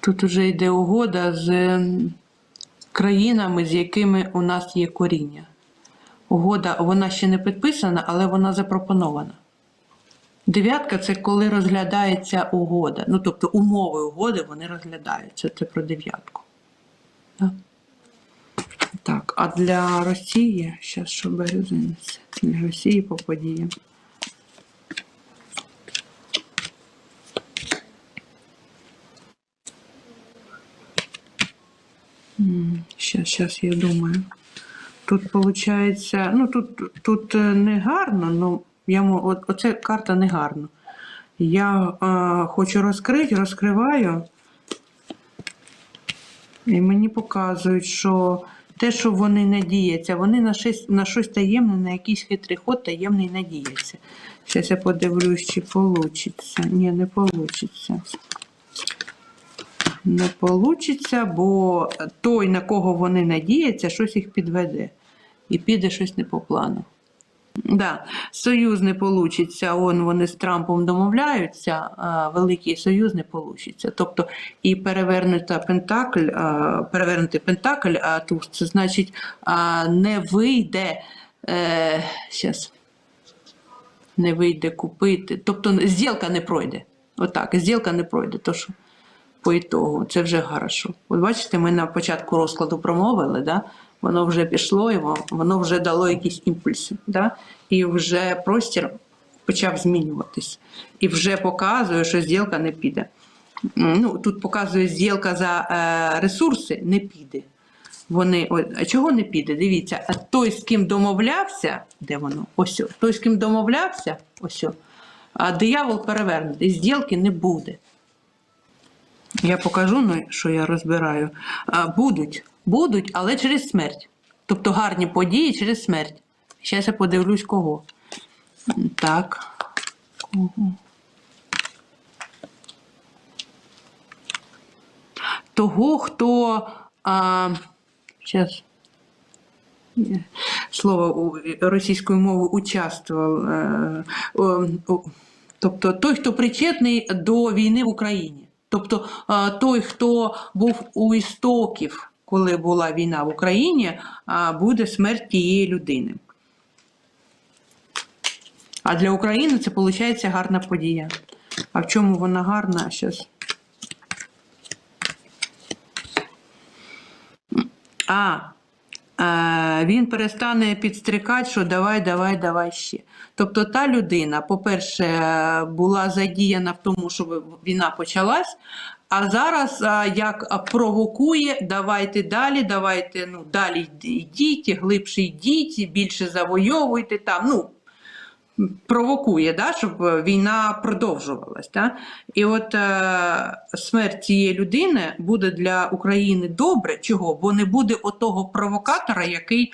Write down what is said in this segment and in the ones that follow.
Тут уже йде угода з країнами, з якими у нас є коріння. Угода, вона ще не підписана, але вона запропонована. Дев'ятка це коли розглядається угода. Ну, тобто умови угоди вони розглядаються. Це про дев'ятку. Так. Так, а для Росії, зараз що березинець, для Росії по подіям. Сейчас, сейчас я думаю. Тут виходить, ну тут, тут е, не гарно, ну я от, оце карта не гарно. Я е, хочу розкрити, розкриваю. І мені показують, що те, що вони надіються, вони на щось, на щось таємне, на якийсь хитрий ход таємний надіються. Зараз я подивлюсь, чи вийде. Ні, не вийде. Не вийде, бо той, на кого вони надіються, щось їх підведе. І піде щось не по плану. Да, союз не вийде, он вони з Трампом домовляються, а великий союз не вийде. Тобто і перевернута Пентакль, перевернутий Пентакль, а туз, це значить не вийде. Е, щас, не вийде купити. Тобто зділка не пройде. Отак, зділка не пройде. То що по ітогу. Це вже хорошо. От бачите, ми на початку розкладу промовили, да? воно вже пішло, воно вже дало якісь імпульси. Да? І вже простір почав змінюватись. І вже показує, що зділка не піде. Ну, тут показує зділка за е, ресурси, не піде. Вони, ой, а чого не піде? Дивіться, а той, з ким домовлявся, де воно? Ось, той, з ким домовлявся, ось, а диявол перевернутий, зділки не буде. Я покажу, ну, що я розбираю. Будуть, будуть, але через смерть. Тобто гарні події через смерть. Зараз я подивлюсь кого. Так. Того, хто. А, зараз. Слово російською мовою участвував. е, Тобто той, хто причетний до війни в Україні. Тобто е, той, хто був у істоків, коли була війна в Україні, буде смерть тієї людини. А для України це виходить гарна подія. А в чому вона гарна? зараз? А, е, він перестане підстрикати, що давай, давай, давай ще. Тобто та людина, по-перше, е, була задіяна в тому, щоб війна почалась, а зараз е, як провокує, давайте далі, давайте ну, далі йдіть, глибше йдіть, більше завойовуйте там. ну, провокує, да, щоб війна продовжувалась. Да? І от е, смерть цієї людини буде для України добре. Чого? Бо не буде отого провокатора, який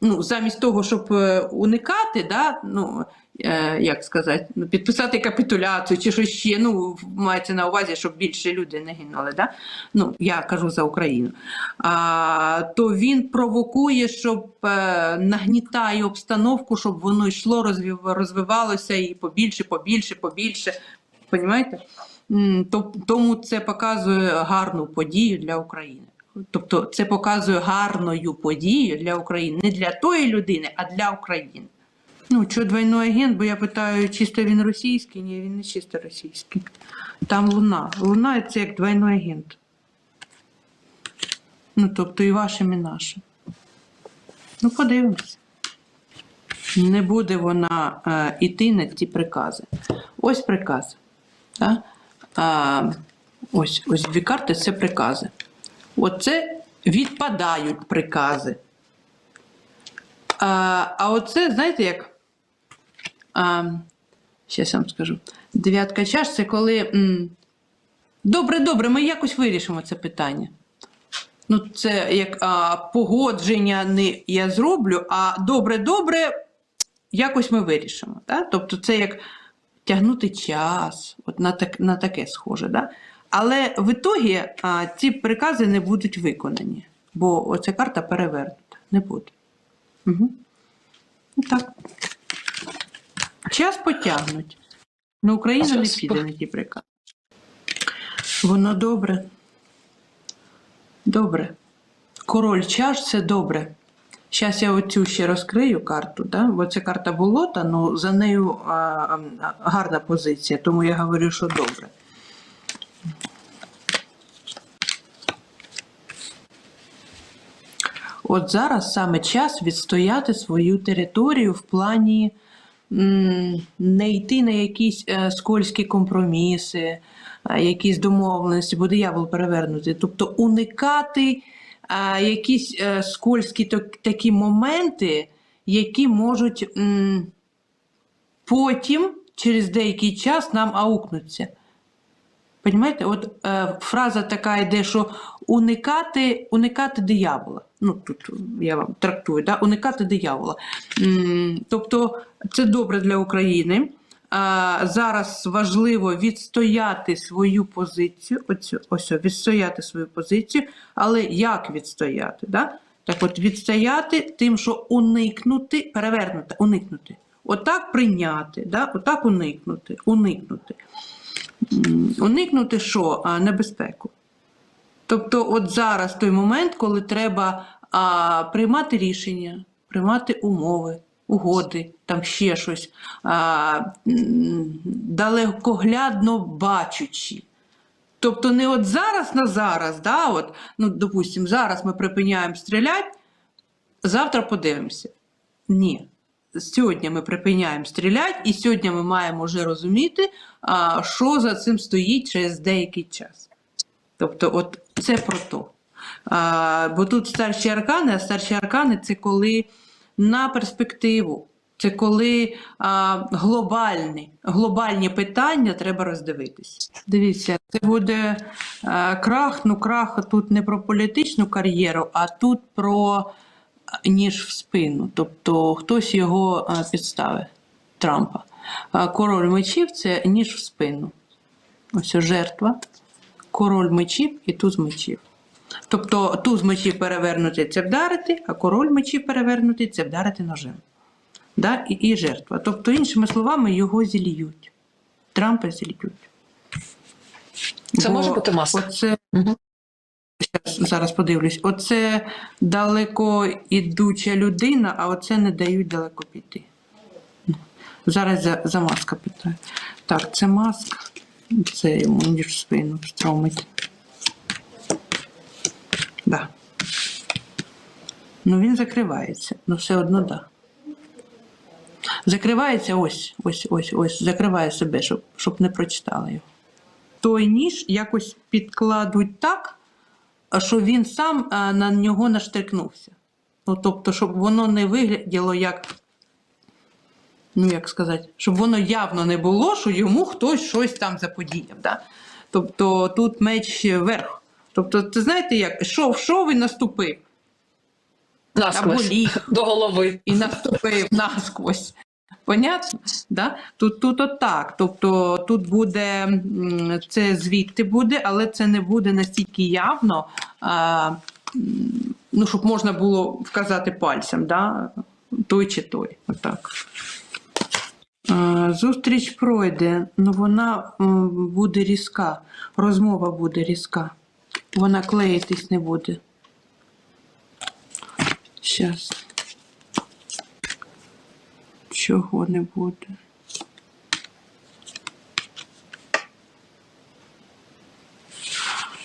ну, замість того, щоб е, уникати, да, ну, е, як сказати, ну, підписати капітуляцію чи щось ще, ну, мається на увазі, щоб більше люди не гинули. Да? Ну, я кажу за Україну. А, то він провокує, щоб е, нагнітає обстановку, щоб воно йшло, розвив, розвивалося і побільше, побільше, побільше. Понімаєте? Тому це показує гарну подію для України. Тобто це показує гарною подію для України, не для тої людини, а для України. Ну, що двойний агент, бо я питаю, чисто він російський? Ні, він не чисто російський. Там Луна. Луна це як двойний агент. Ну, тобто і вашим, і нашим. Ну, подивимося. Не буде вона е, іти на ці прикази. Ось прикази. Да? А, ось, ось дві карти це прикази. Оце відпадають прикази. А, а оце, знаєте, як. А, я вам скажу. Дев'ятка чаш це коли. Добре, добре, ми якось вирішимо це питання. Ну, це як а, погодження не я зроблю, а добре, добре, якось ми вирішимо. Да? Тобто це як тягнути час, от на, так, на таке схоже. Да? Але в ітогі а, ці прикази не будуть виконані, бо оця карта перевернута. Не буде. Угу. Так. Час потягнуть. Ну, Україна не піде на ті прикази. Воно добре. Добре. Король чаш це добре. Зараз я оцю ще розкрию карту, да? бо це карта болота, ну за нею а, а, гарна позиція, тому я говорю, що добре. От зараз саме час відстояти свою територію в плані не йти на якісь е, скользкі компроміси, е, якісь домовленості, бо диявол перевернути. Тобто уникати е, якісь скользкі такі моменти, які можуть потім, через деякий час, нам аукнуться. Понімаєте, от е, фраза така йде, що уникати, уникати диявола. Ну, тут я вам трактую, да? уникати диявола. Тобто це добре для України. Зараз важливо відстояти свою позицію, оцю, ось, відстояти свою позицію, але як відстояти? Да? Так от відстояти тим, що уникнути, перевернути, уникнути. Отак прийняти, да? отак уникнути, уникнути. Уникнути що? Небезпеку. Тобто, от зараз той момент, коли треба а, приймати рішення, приймати умови, угоди, там ще щось, а, далекоглядно бачучи. Тобто не от зараз на зараз, да, от, ну, допустимо, зараз ми припиняємо стріляти, завтра подивимося. Ні. Сьогодні ми припиняємо стріляти, і сьогодні ми маємо вже розуміти, що за цим стоїть через деякий час. Тобто, от це про то. Бо тут старші аркани, а старші аркани це коли на перспективу, це коли глобальні, глобальні питання треба роздивитись. Дивіться, це буде крах. Ну, крах тут не про політичну кар'єру, а тут про ніж в спину. Тобто хтось його а, підставить, Трампа. Король мечів це ніж в спину. Ось жертва король мечів і туз мечів. Тобто туз мечів перевернути це вдарити, а король мечів перевернути це вдарити ножем. Да? І, і жертва. Тобто, іншими словами, його зільють. Трампа зільють. Це може бути маска? Оце, щас, зараз подивлюсь, оце далеко ідуча людина, а оце не дають далеко піти. Зараз за, за маска питаю. Так, це маска. Це йому ніж в спину стромить. Да. Ну він закривається. Ну все одно да. Закривається ось, ось, ось, ось. Закриває себе, щоб, щоб не прочитали його. Той ніж якось підкладуть так, що він сам на нього наштрикнувся. Ну, тобто, щоб воно не вигляділо як ну як сказати, щоб воно явно не було, що йому хтось щось там заподіяв. Да? Тобто тут меч вверх. Тобто, ти знаєте, як що, що він наступив? Або Насквозь. ліг До голови. і наступив насквозь. Понятно? Да? Тут, тут отак. Тобто тут буде це звідти буде, але це не буде настільки явно, а, ну, щоб можна було вказати пальцем, да? той чи той. Отак. Зустріч пройде, ну вона буде різка, розмова буде різка. Вона клеїтись не буде. Щас. Чого не буде?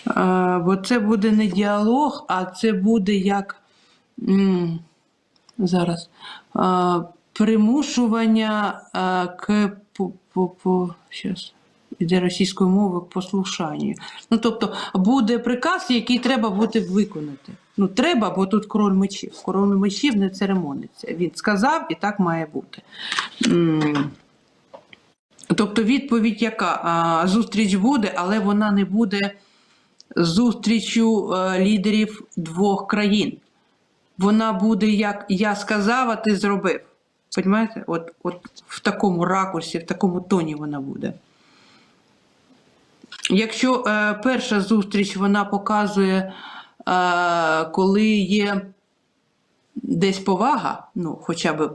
А, бо це буде не діалог, а це буде як м, зараз а, примушування а, к по, по, по, щас, іде російською мовою послушанню. Ну, тобто буде приказ, який треба буде виконати. Ну, треба, бо тут король мечів. Король мечів не церемониться. Він сказав, і так має бути. Тобто відповідь яка? Зустріч буде, але вона не буде зустрічю е, лідерів двох країн. Вона буде як я сказав, а ти зробив. Понимаєте? От, от в такому ракурсі, в такому тоні вона буде. Якщо е, перша зустріч вона показує, е, коли є десь повага, ну, хоча б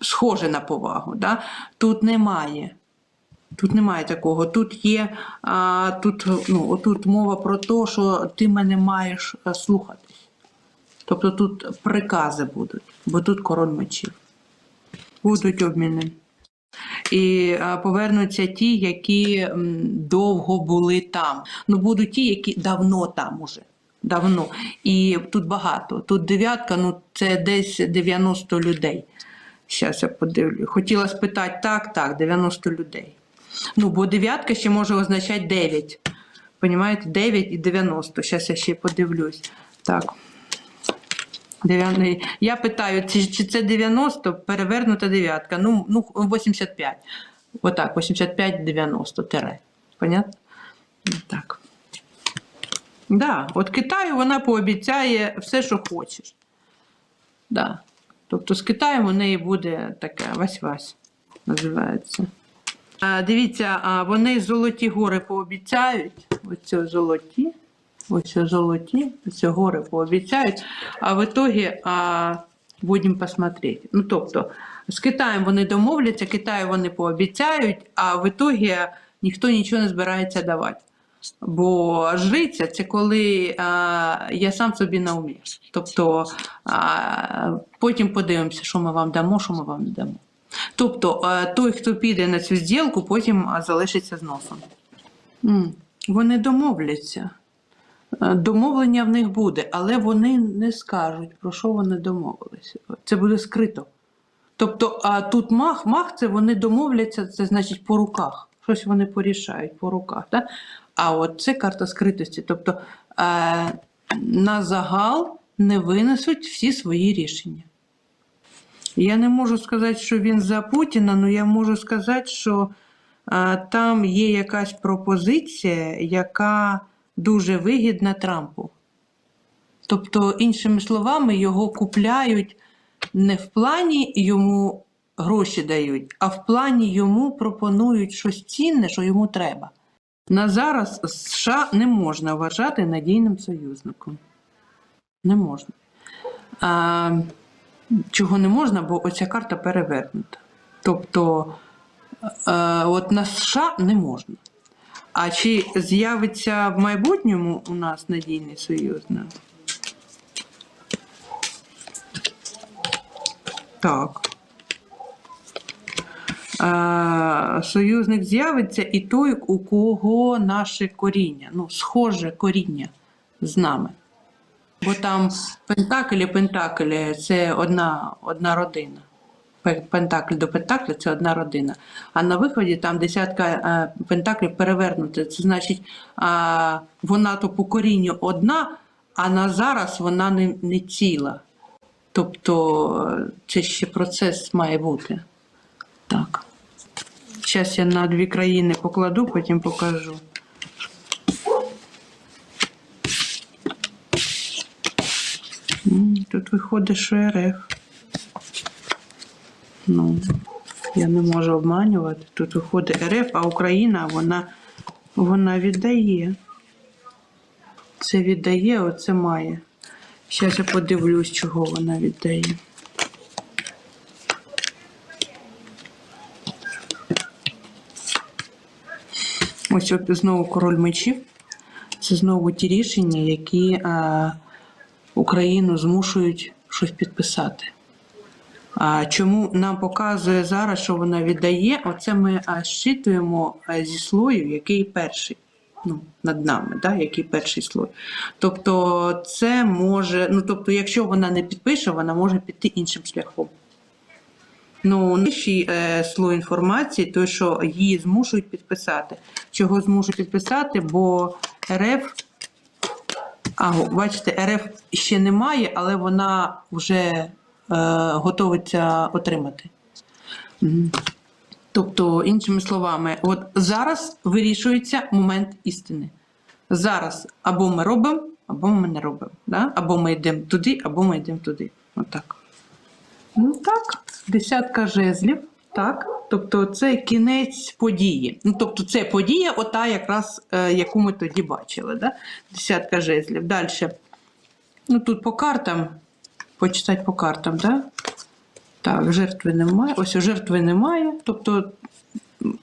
схоже на повагу, да? тут немає. Тут немає такого. Тут є а, тут, ну, отут мова про те, що ти мене маєш е, слухатись. Тобто тут прикази будуть, бо тут король мечів. Будуть обміни. І повернуться ті, які довго були там. Ну, будуть ті, які давно там уже. Давно. І тут багато. Тут дев'ятка, ну це десь 90 людей. Зараз я подивлю. Хотіла спитати, так, так, 90 людей. Ну, бо дев'ятка ще може означати 9. Понімаєте, 9 і 90. Зараз я ще подивлюсь. Так. Дев'яний. Я питаю, чи, чи це 90, перевернута дев'ятка. Ну, ну 85. Отак, 85-90 тире. Понятно? Так. Да, от Китаю вона пообіцяє все, що хочеш. Да. Тобто з Китаєм у неї буде таке вась-вась називається. А, дивіться, а, вони золоті гори пообіцяють. Оце золоті. Ось золоті, ось гори пообіцяють. А в итоге а, будемо посмотреть. Ну, тобто, з Китаєм вони домовляться, Китаю вони пообіцяють, а в итоге ніхто нічого не збирається давати. Бо жриця це коли а, я сам собі на умі. Тобто а, потім подивимося, що ми вам дамо, що ми вам не дамо. Тобто а, той, хто піде на цю зділку, потім залишиться з носом. М, Вони домовляться. Е, Домовлення в них буде, але вони не скажуть, про що вони домовилися. Це буде скрито. Тобто, а тут мах, мах це вони домовляться, це значить по руках. Щось вони порішають по руках. Да? А от це карта скритості. Тобто е, на загал не винесуть всі свої рішення. Я не можу сказати, що він за Путіна, але я можу сказати, що е, там є якась пропозиція, яка дуже вигідна Трампу. Тобто, іншими словами, його купляють не в плані йому гроші дають, а в плані йому пропонують щось цінне, що йому треба. На зараз США не можна вважати надійним союзником. Не можна. А, чого не можна, бо оця карта перевернута. Тобто, е, от на США не можна. А чи з'явиться в майбутньому у нас надійний союзник? Так. Союзник з'явиться і той, у кого наше коріння, ну, схоже коріння з нами. Бо там Пентакль і Пентакль це одна, одна родина. Пе- Пентакль до Пентакля це одна родина. А на виході там десятка е, пентаклів перевернута. Це значить, вона то по корінню одна, а на зараз вона не, не ціла. Тобто е, це ще процес має бути. Так. Зараз я на дві країни покладу, потім покажу. Тут виходить, що РФ. Ну, я не можу обманювати. Тут виходить РФ, а Україна вона, вона віддає. Це віддає, оце має. Зараз я подивлюсь, чого вона віддає. Ось знову король мечів. Це знову ті рішення, які а, Україну змушують щось підписати. Чому нам показує зараз, що вона віддає? Оце ми щитуємо зі слою, який перший. Ну, над нами, да, який перший слой. Тобто, це може, ну тобто, якщо вона не підпише, вона може піти іншим шляхом. Ну, нижчий е, слой інформації, той, що її змушують підписати. Чого змушують підписати? Бо РФ, а, бачите, РФ ще немає, але вона вже готовиться отримати. Тобто, іншими словами, от зараз вирішується момент істини. Зараз або ми робимо, або ми не робимо. Да? Або ми йдемо туди, або ми йдемо туди. Отак. Ну так, десятка жезлів. Так, тобто це кінець події. Ну, тобто, це подія, ота якраз, е, яку ми тоді бачили. Да? Десятка жезлів. Далі. Ну тут по картам, почитати по картам, да? Так, жертви немає. Ось жертви немає. Тобто м,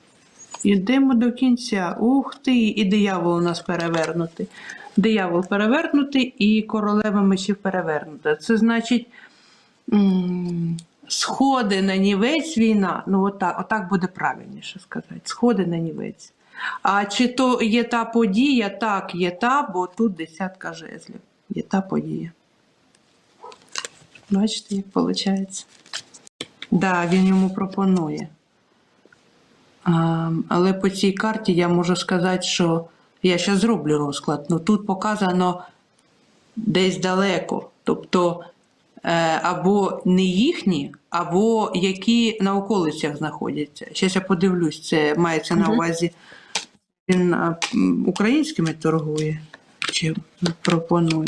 Ідемо до кінця. Ух ти, і диявол у нас перевернутий. Диявол перевернутий і королева мечів перевернута. Це значить сходи на нівець війна. Ну, отак, отак буде правильніше сказати. Сходи на нівець. А чи то є та подія? Так, є та, бо тут десятка жезлів. Є та подія. Бачите, як виходить? Да, він йому пропонує. А, але по цій карті я можу сказати, що я ще зроблю розклад. Ну тут показано десь далеко. Тобто е, або не їхні, або які на околицях знаходяться. Зараз я подивлюсь, це мається на увазі. Він українськими торгує чи пропонує.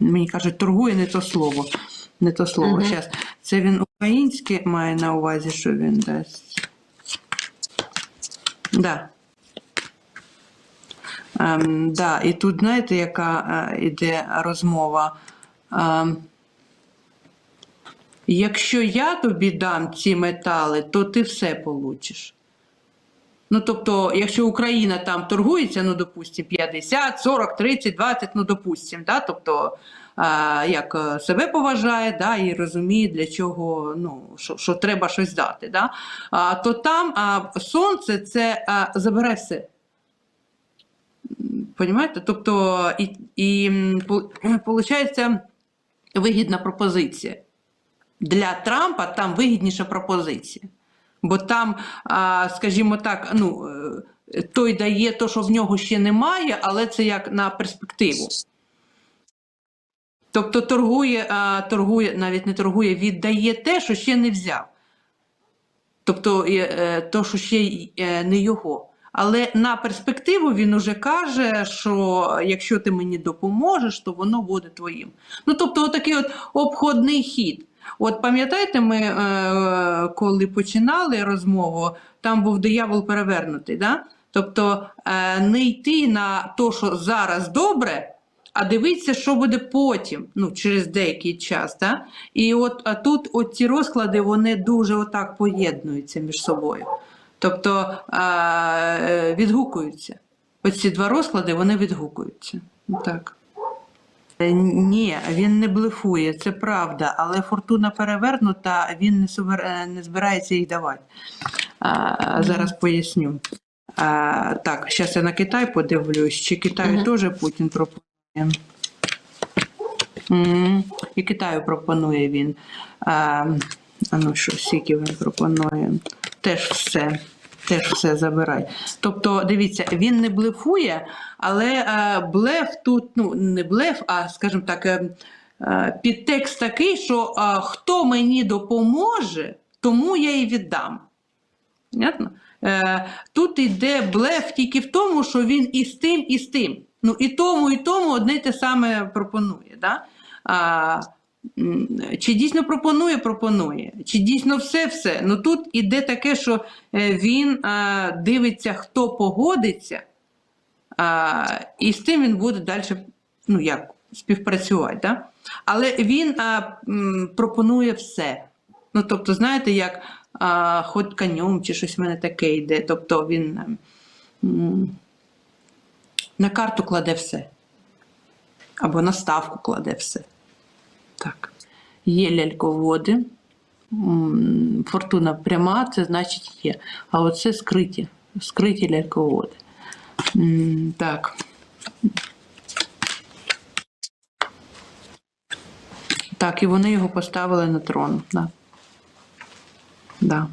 Мені кажуть, торгує не то слово. Не то слово. Щас. Це він українське має на увазі, що він дасть. Да. Ем, да, і тут знаєте, яка е, іде розмова. Ем, якщо я тобі дам ці метали, то ти все получиш. Ну, тобто, якщо Україна там торгується, ну, допустим, 50, 40, 30, 20, ну, допустим, да, тобто, як е, себе поважає, да, і розуміє, для чого, ну, що, що треба щось дати, да, то там сонце це а, забирай все. Понімаєте? Тобто, і, і получається вигідна пропозиція. Для Трампа там вигідніша пропозиція. Бо там, скажімо так, ну, е, той дає те, що в нього ще немає, але це як на перспективу. Тобто торгує, а, торгує, навіть не торгує, віддає те, що ще не взяв. Тобто е, е, то, що ще е, не його. Але на перспективу він уже каже, що якщо ти мені допоможеш, то воно буде твоїм. Ну тобто, отакий от обходний хід. От пам'ятаєте, ми е, коли починали розмову, там був диявол перевернутий. Да? Тобто е, не йти на те, що зараз добре, а дивитися, що буде потім, ну, через деякий час. Да? І от а тут от ці розклади вони дуже отак поєднуються між собою. Тобто е, відгукуються. Оці два розклади вони відгукуються. Так. Е, Ні, він не блефує, це правда, але фортуна перевернута, він не, сувер... е, не збирається їх давати. А, зараз поясню. А, так, зараз я на Китай подивлюсь, чи Китаю Мгм. теж Путін пропонує. І Китаю пропонує він. А, ну що, скільки він пропонує? Теж все. Теж все забирай. Тобто, дивіться, він не блефує, але блеф тут, ну не блеф, а скажімо так, е, е, підтекст такий, що хто мені допоможе, тому я і віддам. Понятно? Е, тут йде блеф тільки в тому, що він і з тим, і з тим. Ну, і тому, і тому одне й те саме пропонує. Да? А, чи дійсно пропонує, пропонує. Чи дійсно все-все. Ну тут іде таке, що е, він а, дивиться, хто погодиться, а, і з тим він буде далі ну, як, співпрацювати. Да? Але він а, м, пропонує все. Ну, тобто, знаєте, як а, хоч конем чи щось в мене таке йде. Тобто він м, на карту кладе все. Або на ставку кладе все. Так. Є ляльководи. Фортуна пряма, це значить є. А оце скриті. Скриті ляльководи. Так. Так, і вони його поставили на трон. Да. Да.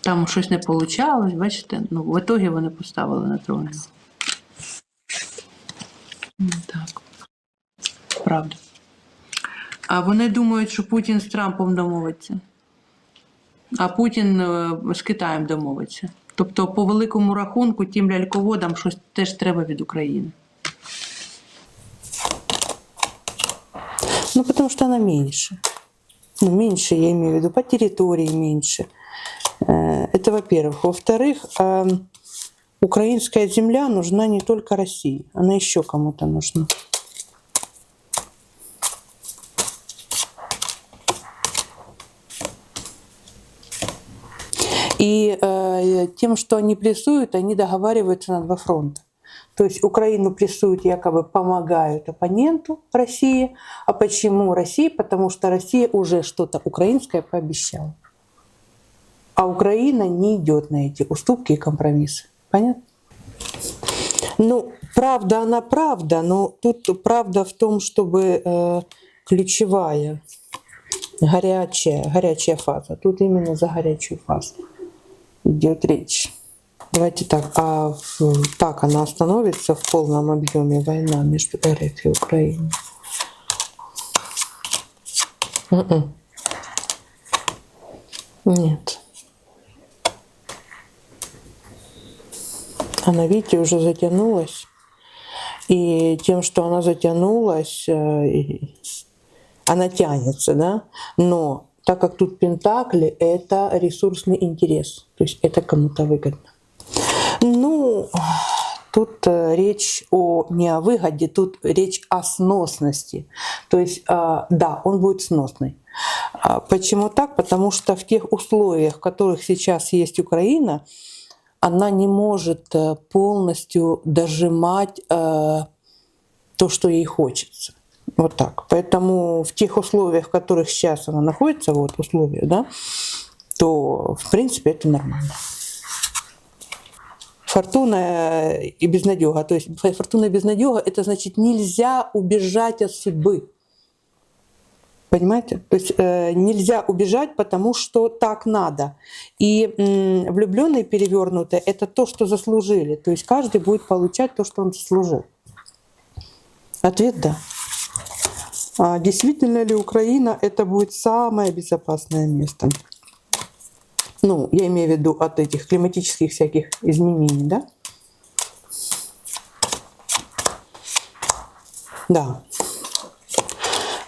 Там щось не вийшло, бачите? Ну, в ітогі вони поставили на трон. його. М, Так. Правда. А вони думають, що Путін з Трампом домовиться. А Путін е, з Китаєм домовиться. Тобто, по великому рахунку, тим ляльководам щось теж треба від України. Ну, потому что она меньше. Ну, меньше, я имею в виду, по территории меньше. Э, Это во-первых. Во-вторых, а, украинская земля нужна не только России, она еще кому-то нужна. И э, тем, что они прессуют, они договариваются на два фронта. То есть Украину прессуют, якобы помогают оппоненту России. А почему России? Потому что Россия уже что-то украинское пообещала. А Украина не идет на эти уступки и компромиссы. Понятно? Ну, правда, она правда, но тут правда в том, чтобы э, ключевая, горячая, горячая фаза. Тут именно за горячую фазу идет речь. Давайте так, а в- так она остановится в полном объеме война между РФ и Украиной? Мгм. Нет. Она, видите, уже затянулась. И тем, что она затянулась, э, она тянется, да? Но так как тут Пентакли, это ресурсный интерес. То есть это кому-то выгодно. Ну, тут э, речь о не о выгоде, тут речь о сносности. То есть, а, да, он будет сносный. А Почему так? Потому что в тех условиях, в которых сейчас есть Украина, она не может э, полностью дожимать э, то, что ей хочется. Вот так. Поэтому в тех условиях, в которых сейчас она находится, вот условия, да, то в принципе это нормально. Фортуна и безнадега. То есть фортуна и безнадега – это значит нельзя убежать от судьбы. Понимаете? То есть э, нельзя убежать, потому что так надо. И м, влюбленные перевернутые – это то, что заслужили. То есть каждый будет получать то, что он заслужил. Ответ – да. А действительно ли Украина это будет самое безопасное место? Ну, я имею в виду от этих климатических всяких изменений, да? Да.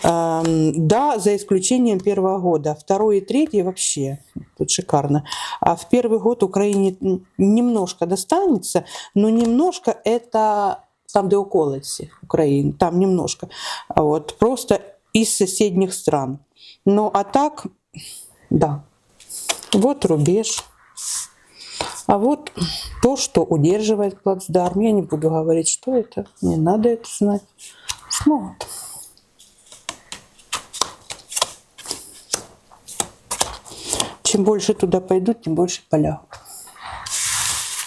Да, за исключением первого года. Второй и третий вообще тут шикарно. А в первый год Украине немножко достанется, но немножко это там, где околиці України, там немножко. Вот, просто из соседних стран. Ну, а так, да. Вот рубеж. А вот то, что удерживает плацдарм. Я не буду говорить, что это. Не надо это знать. Смогут. Чем больше туда пойдут, тем больше полягут.